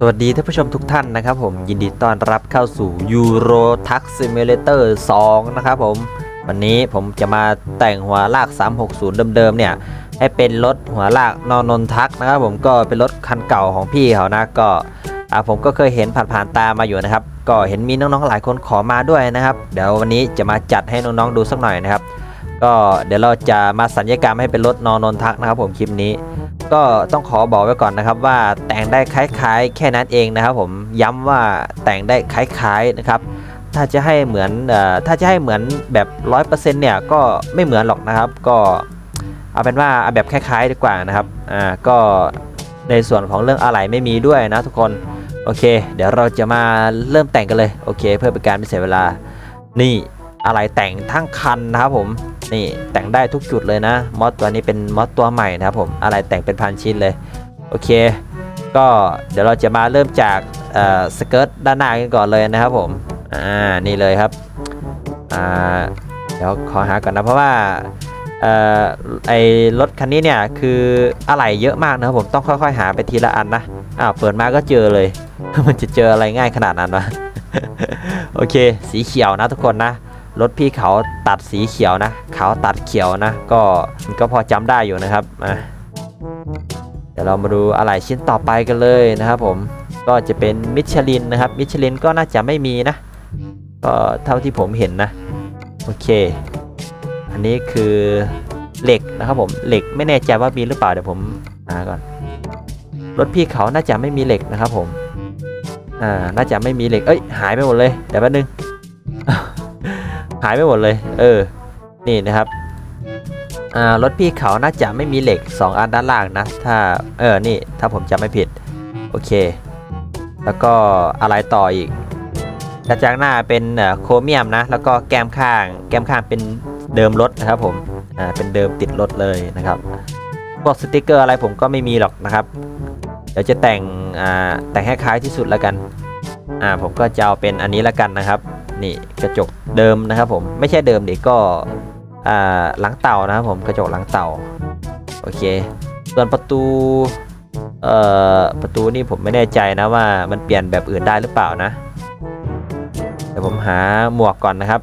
สวัสดีท่านผู้ชมทุกท่านนะครับผมยินดีต้อนรับเข้าสู่ Euro Truck Simulator 2 นะครับผม วันนี้ผมจะมาแต่งหัวลาก 360 เดิมๆเนี่ย ให้เป็นรถหัวลากนอนนทักนะครับผมก็เป็นรถคันเก่าของพี่เขานะก็ผมก็เคยเห็นผ่านๆตามาอยู่นะครับ ก็เห็นมีน้องๆหลายคนขอมาด้วยนะครับ เดี๋ยววันนี้จะมาจัดให้น้องๆดูสักหน่อยนะครับ ก็เดี๋ยวเราจะมาสัญญกรรมให้เป็นรถนอนนทักนะครับ ผมคลิปนี้ ก็ต้องขอบอกไว้ก่อนนะครับว่าแต่งได้คล้ายๆ แค่นั้นเองนะครับ ผมย้ำว่าแต่งได้คล้ายๆนะครับ ถ้าจะให้เหมือนอถ้าจะให้เหมือนแบบร้อยเปอร์เซ็นต์เนี่ยก็ไม่เหมือนหรอกนะครับ ก็เอาเป็นว่าเอาแบบคล้ายๆดีกว่านะครับอ่าก็ในส่วนของเรื่องอะไหล่ไม่มีด้วยนะทุกคนโอเค เดี๋ยวเราจะมาเริ่มแต่งกันเลยโอเค เพื่อเป็นการไม่เสียเวลานี่อะไรแต่งทั้งคันนะครับผม นี่แต่งได้ทุกจุดเลยนะมอสตัวนี้เป็นมอสตัวใหม่นะครับผมอะไรแต่งเป็นพันชิ้นเลย โอเค ก็เดี๋ยวเราจะมาเริ่มจากสเกิร์ตด้านหน้ากันก่อนเลยนะครับผมอ่านี่เลยครับอ่าเดี๋ยวขอหาก่อนนะเพราะว่าออไอรถคันนี้เนี่ยคืออะไหล่เยอะมากนะครับผมต้องค่อยๆ หาไปทีละอันนะอ้าวเปิดมาก็เจอเลย มันจะเจออะไรง่ายขนาดนั้นวะโอเค สีเขียวนะทุกคนนะ รถพี่เขาตัดสีเขียวนะเขาตัดเขียวนะ ก็ก็พอจำได้อยู่นะครับอะเดี๋ยวเรามาดูอะไรชิ้นต่อไปกันเลยนะครับผมก็จะเป็นมิชลินนะครับมิชลินก็น่าจะไม่มีนะก็เท่าที่ผมเห็นนะโอเค อันนี้คือเหล็กนะครับผมเหล็กไม่แน่ใจว่ามีหรือเปล่าเดี๋ยวผมหาก่อนรถพี่เขาน่าจะไม่มีเหล็กนะครับผมอ่าน่าจะไม่มีเหล็กเอ้ยหายไปหมดเลยเดี๋ยวแป๊บนึงายไปหมดเลย เออ นี่นะครับอ่ารถพี่เขาน่าจะไม่มีเหล็ก 2 อันด้านล่างนะ ถ้า เออ นี่ ถ้าผมจำไม่ผิด โอเค แล้วก็อะไรต่ออีกกระจังหน้าเป็นโครเมียมนะ แล้วก็แก้มข้าง แก้มข้างเป็นเดิมรถนะครับผม อ่า เป็นเดิมติดรถเลยนะครับพวกสติกเกอร์อะไรผมก็ไม่มีหรอกนะครับ เดี๋ยวจะแต่ง อ่า แต่งให้คล้ายที่สุดแล้วกัน อ่า ผมก็จะเอาเป็นอันนี้แล้วกันนะครับ นี่กระจกเดิมนะครับผมไม่ใช่เดิมดิก็หลังเต่านะครับผมกระจกหลังเต่าโอเค ส่วนประตูเอ่อประตูนี่ผมไม่แน่ใจนะว่ามันเปลี่ยนแบบอื่นได้หรือเปล่านะเดี๋ยวผมหาหมวกก่อนนะครับ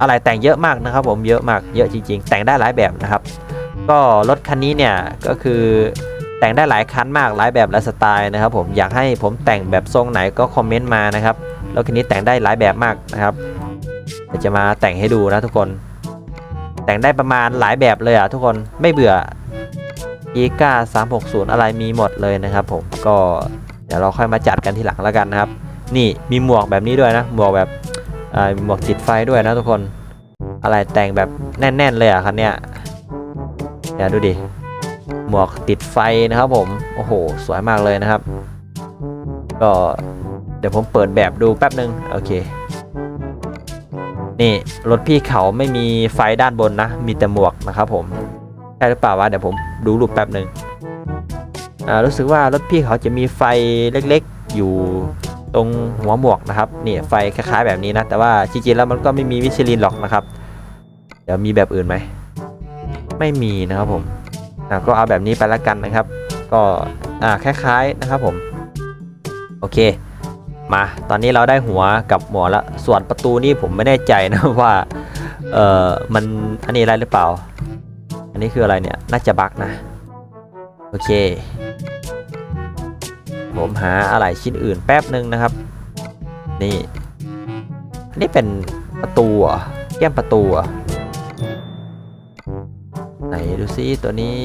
อะไรแต่งเยอะมากนะครับ ผมเยอะมากเยอะจริง ๆ แต่งได้หลายแบบนะครับ ก็รถคันนี้เนี่ยก็คือ แต่งได้หลายคันมากหลายแบบหลายสไตล์นะครับผมอยากให้ผมแต่งแบบทรงไหนก็คอมเมนต์มานะครับรถคันนี้แต่งได้หลายแบบมากนะครับเดี๋ยวจะมาแต่งให้ดูนะทุกคน แต่งได้ประมาณหลายแบบเลยอะทุกคนไม่เบื่อ e ีกา360 อะไรมีหมดเลยนะครับ ผมก็เดี๋ยวเราค่อยมาจัดกันทีหลังแล้วกันนะครับ นี่มีหมวกแบบนี้ด้วยนะ หมวกแบบหมวกติดไฟด้วยนะทุกคน อะไรแต่งแบบแน่น ๆ เลยอะคันเนี้ยเดี๋ยวดูดิ หมวกติดไฟนะครับผม โอ้โห สวยมากเลยนะครับ ก็เดี๋ยวผมเปิดแบบดูแป๊บนึง โอเค นี่รถพี่เขาไม่มีไฟด้านบนนะ มีแต่หมวกนะครับผม ใช่หรือเปล่าวะ เดี๋ยวผมดูรูปแป๊บหนึ่งอ่ารู้สึกว่ารถพี่เขาจะมีไฟเล็กๆ อยู่ตรงหัวหมวกนะครับนี่ไฟคล้ายๆแบบนี้นะ แต่ว่าจริงๆแล้วมันก็ไม่มีวิชลินหรอกนะครับ เดี๋ยวมีแบบอื่นไหม ไม่มีนะครับผม ก็เอาแบบนี้ไปละกันนะครับ ก็อ่าคล้ายๆนะครับผม โอเค มาตอนนี้เราได้หัวกับหมอแล้วส่วนประตูนี่ผมไม่แน่ใจนะว่าเออมันอันนี้อะไรหรือเปล่า อันนี้คืออะไรเนี่ยน่าจะบักนะ โอเค ผมหาอะไรชิ้นอื่นแป๊บหนึ่งนะครับ นี่อันนี้เป็นประตูอะแก้มประตูอะ นดูซิตัวนี้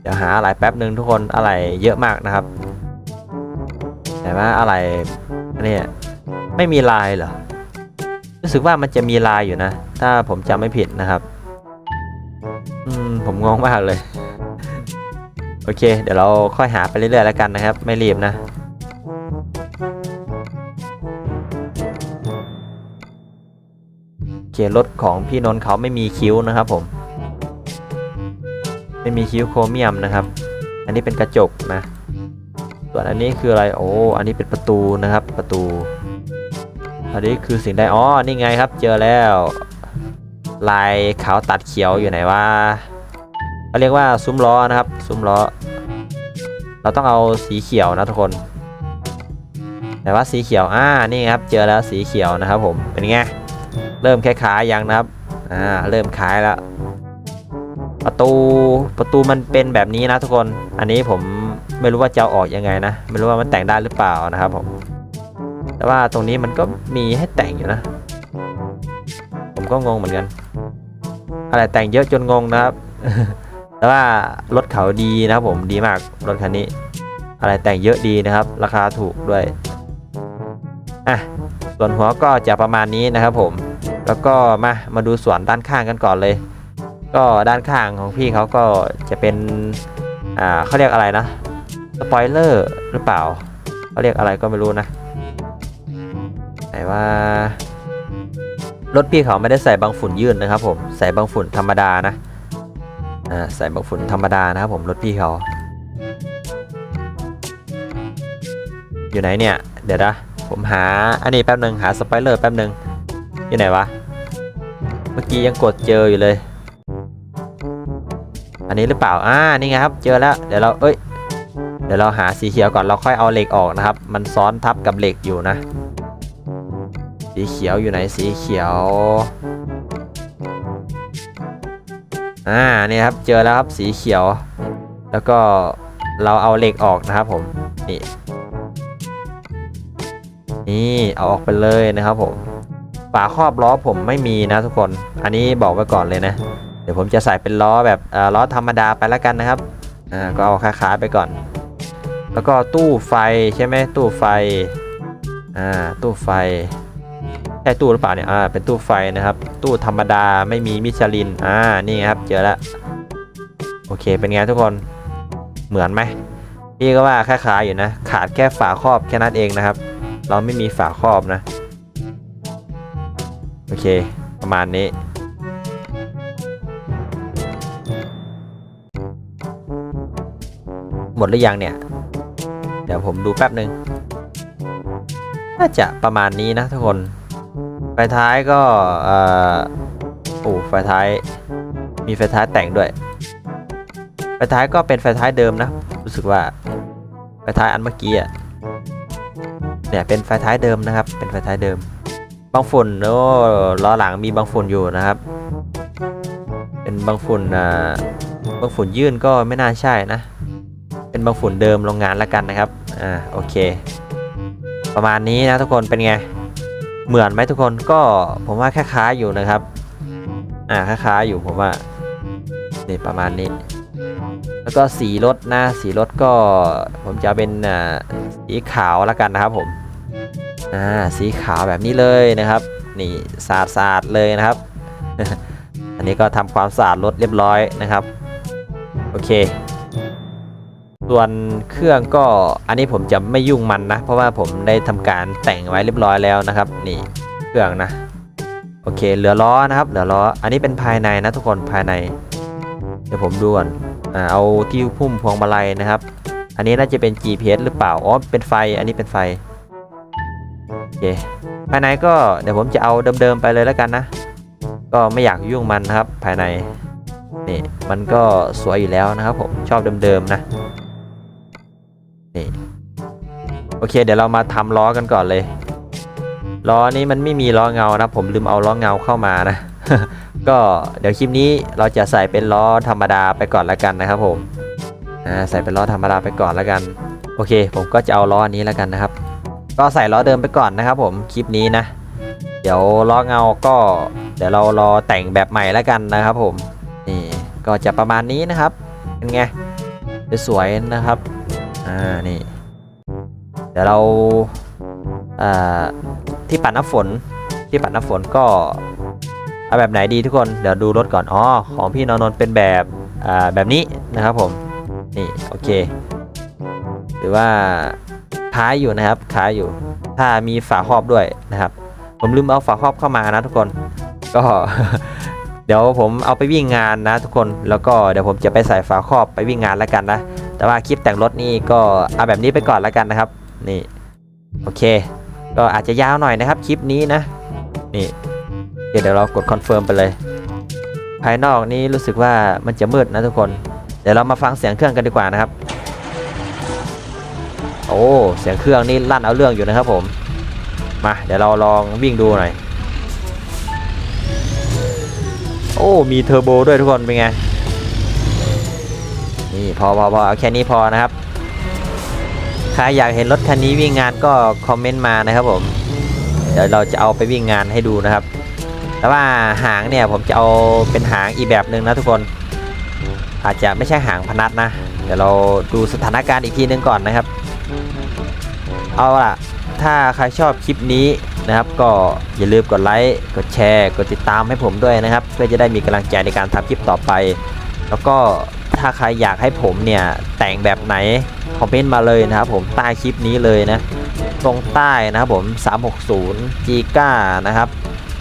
เดี๋ยวหาอะไรแป๊บหนึ่งทุกคนอะไรเยอะมากนะครับแต่ว่าอะไรเนี่ยไม่มีลายเหรอรู้สึกว่ามันจะมีลายอยู่นะ ถ้าผมจำไม่ผิดนะครับอืมผมงงมากเลย โอเค เดี๋ยวเราค่อยหาไปเรื่อยๆแล้วกันนะครับ ไม่รีบนะ รถของพี่นนท์เขาไม่มีคิ้วนะครับผม ไม่มีคิ้วโครเมียมนะครับ อันนี้เป็นกระจกนะ ส่วนอันนี้คืออะไรโอ้อันนี้เป็นประตูนะครับประตู อันนี้คือสิ่งใดอ๋อนี่ไงครับ เจอแล้ว ลายขาวตัดเขียวอยู่ไหนวะเขาเรียกว่าซุ้มล้อนะครับ ซุ้มล้อ เราต้องเอาสีเขียวนะทุกคนแต่ว่าสีเขียว อ่า นี่ครับ เจอแล้วสีเขียวนะครับผม เป็นไง เริ่มคล้ายๆยังนะครับอ่าเริ่มคล้ายแล้ว ประตูประตูมันเป็นแบบนี้นะทุกคนอันนี้ผมไม่รู้ว่าจะเอาออกยังไงนะ ไม่รู้ว่ามันแต่งได้หรือเปล่านะครับผมแต่ว่าตรงนี้มันก็มีให้แต่งอยู่นะ ผมก็งงเหมือนกัน อะไรแต่งเยอะจนงงนะครับ แต่ว่ารถเขาดีนะครับผมดีมากรถคันนี้ อะไรแต่งเยอะดีนะครับ ราคาถูกด้วยอะส่วนหัวก็จะประมาณนี้นะครับผม แล้วก็มามาดูส่วนด้านข้างกันก่อนเลย ก็ด้านข้างของพี่เขาก็จะเป็นอ่าเขาเรียกอะไรนะสปอยเลอร์หรือเปล่าเขาเรียกอะไรก็ไม่รู้นะไหนว่ารถพี่เขาไม่ได้ใส่บางฝุ่นยื่นนะครับ ผมใส่บางฝุ่นธรรมดานะอ่าใส่บางฝุ่นธรรมดานะครับผมรถพี่เขาอยู่ไหนเนี่ย เดี๋ยวนะผมหาอันนี้แป๊บหนึ่งหาสไปเลอร์แป๊บหนึ่ง อยู่ไหนวะ เมื่อกี้ยังกดเจออยู่เลย อันนี้หรือเปล่า อ่า นี่ไงครับ เจอแล้ว เดี๋ยวเรา เอ้ย เดี๋ยวเราหาสีเขียวก่อน เราค่อยเอาเหล็กออกนะครับ มันซ้อนทับกับเหล็กอยู่นะ สีเขียวอยู่ไหน สีเขียว อ่า นี่ครับ เจอแล้วครับ สีเขียว แล้วก็เราเอาเหล็กออกนะครับผม นี่นี่เอาออกไปเลยนะครับผม ฝาครอบล้อผมไม่มีนะทุกคน อันนี้บอกไว้ก่อนเลยนะ เดี๋ยวผมจะใส่เป็นล้อแบบล้อธรรมดาไปแล้วกันนะครับอ่าก็เอาค้าๆไปก่อน แล้วก็ตู้ไฟใช่ไหมตู้ไฟอ่าตู้ไฟใช่ตู้หรือเปล่าเนี่ยอ่าเป็นตู้ไฟนะครับ ตู้ธรรมดาไม่มีมิชลินอ่านี่ครับเจอแล้วโอเคเป็นไงทุกคนเหมือนไหมพี่ก็ว่าคล้ายๆอยู่นะ ขาดแค่ฝาครอบแค่นั้นเองนะครับ เราไม่มีฝาครอบนะ โอเค ประมาณนี้ หมดหรือยังเนี่ย เดี๋ยวผมดูแป๊บหนึ่งน่าจะประมาณนี้นะทุกคน ไฟท้ายก็เอ่อโอ้ไฟท้ายมีไฟท้ายแต่งด้วย ไฟท้ายก็เป็นไฟท้ายเดิมนะ รู้สึกว่า ไฟท้ายอันเมื่อกี้อะเนี่ยเป็นไฟท้ายเดิมนะครับ เป็นไฟท้ายเดิม บางฝุ่นโอ้ล้อหลังมีบางฝุ่นอยู่นะครับ เป็นบางฝุ่นอ่าบางฝุ่นยื่นก็ไม่น่าใช่นะ เป็นบางฝุ่นเดิมโรงงานแล้วกันนะครับอ่าโอเค ประมาณนี้นะทุกคนเป็นไงเหมือนไหมทุกคนก็ผมว่าคล้ายๆอยู่นะครับอ่าคล้ายๆอยู่ผมว่านี่ประมาณนี้ แล้วก็สีรถนะสีรถก็ผมจะเป็นอ่าสีขาวแล้วกันนะครับผม อ่าสีขาวแบบนี้เลยนะครับ นี่สะอาดสะอาดเลยนะครับ อันนี้ก็ทำความสะอาดรถเรียบร้อยนะครับ โอเค ส่วนเครื่องก็อันนี้ผมจะไม่ยุ่งมันนะ เพราะว่าผมได้ทำการแต่งไว้เรียบร้อยแล้วนะครับ นี่เครื่องนะโอเค เหลือล้อนะครับ เหลือล้อ อันนี้เป็นภายในนะทุกคนภายใน เดี๋ยวผมดูก่อนอ่าเอาที่พุ่มพวงมาลัยนะครับ อันนี้น่าจะเป็น GPS หรือเปล่า อ๋อ เป็นไฟ อันนี้เป็นไฟ อเคภายในก็เดี๋ยวผมจะเอาเดิมๆไปเลยแล้วกันนะ ก็ไม่อยากยุ่งมันนะครับภายในนี่มันก็สวยอยู่แล้วนะครับผมชอบเดิมๆนะนี่โอเค เดี๋ยวเรามาทำล้อกันก่อนเลยล้อนี้มันไม่มีล้อเงานะผมลืมเอาล้อเงาเข้ามานะ ก็เดี๋ยวคลิปนี้เราจะใส่เป็นล้อธรรมดาไปก่อนแล้วกันนะครับผมใส่เป็นล้อธรรมดาไปก่อนแล้วกัน โอเค ผมก็จะเอาล้อนี้แล้วกันนะครับ ก็ใส่ล้อเดิมไปก่อนนะครับผมคลิปนี้นะ เดี๋ยวล้อเงาก็เดี๋ยวเรารอแต่งแบบใหม่แล้วกันนะครับผมนี่ก็จะประมาณนี้นะครับเป็นไงสวยๆนะครับอ่านี่เดี๋ยวเราอ่าที่ปัดน้ำฝนที่ปัดน้ำฝนก็เอาแบบไหนดีทุกคนเดี๋ยวดูรถก่อนอ๋อของพี่นนท์เป็นแบบอ่าแบบนี้นะครับผมนี่โอเค หรือว่า คล้ายอยู่นะครับคล้ายอยู่ ถ้ามีฝาครอบด้วยนะครับ ผมลืมเอาฝาครอบเข้ามานะทุกคน ก็ เดี๋ยวผมเอาไปวิ่งงานนะทุกคนแล้วก็เดี๋ยวผมจะไปใส่ฝาครอบไปวิ่งงานแล้วกันนะแต่ว่าคลิปแต่งรถนี่ก็เอาแบบนี้ไปก่อนแล้วกันนะครับ นี่โอเค ก็อาจจะยาวหน่อยนะครับคลิปนี้นะ นี่เดี๋ยวเรากดคอนเฟิร์มไปเลย ภายนอกนี้รู้สึกว่ามันจะมืดนะทุกคน เดี๋ยวเรามาฟังเสียงเครื่องกันดีกว่านะครับ อ้เสียงเครื่องนี่ลั่นเอาเรื่องอยู่นะครับผม มา เดี๋ยวเราลองวิ่งดูหน่อย โอ้มีเทอร์โบด้วยทุกคนเป็นไง นี่พอพอพอเอาแค่นี้พอนะครับ ใครอยากเห็นรถคันนี้วิ่งงานก็คอมเมนต์มานะครับผมเดี๋ยวเราจะเอาไปวิ่งงานให้ดูนะครับ แต่ว่าหางเนี่ยผมจะเอาเป็นหางอีกแบบหนึ่งนะทุกคน อาจจะไม่ใช่หางพนัดนะ เดี๋ยวเราดูสถานการณ์อีกทีนึงก่อนนะครับ เอาล่ะ ถ้าใครชอบคลิปนี้นะครับ ก็อย่าลืมกดไลค์กดแชร์กดติดตามให้ผมด้วยนะครับ เพื่อจะได้มีกำลังใจในการทำคลิปต่อไป แล้วก็ถ้าใครอยากให้ผมเนี่ยแต่งแบบไหนคอมเมนต์มาเลยนะครับผมใต้คลิปนี้เลยนะตรงใต้นะครับผม 360 g 9นะครับ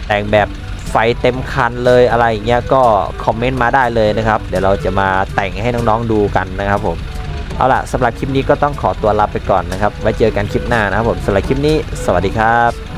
แต่งแบบไฟเต็มคันเลยอะไรอย่างเงี้ยก็คอมเมนต์มาได้เลยนะครับ เดี๋ยวเราจะมาแต่งให้น้องๆดูกันนะครับผม เอาล่ะสำหรับคลิปนี้ก็ต้องขอตัวลาไปก่อนนะครับ ไว้เจอกันคลิปหน้านะครับผมสำหรับคลิปนี้ สวัสดีครับ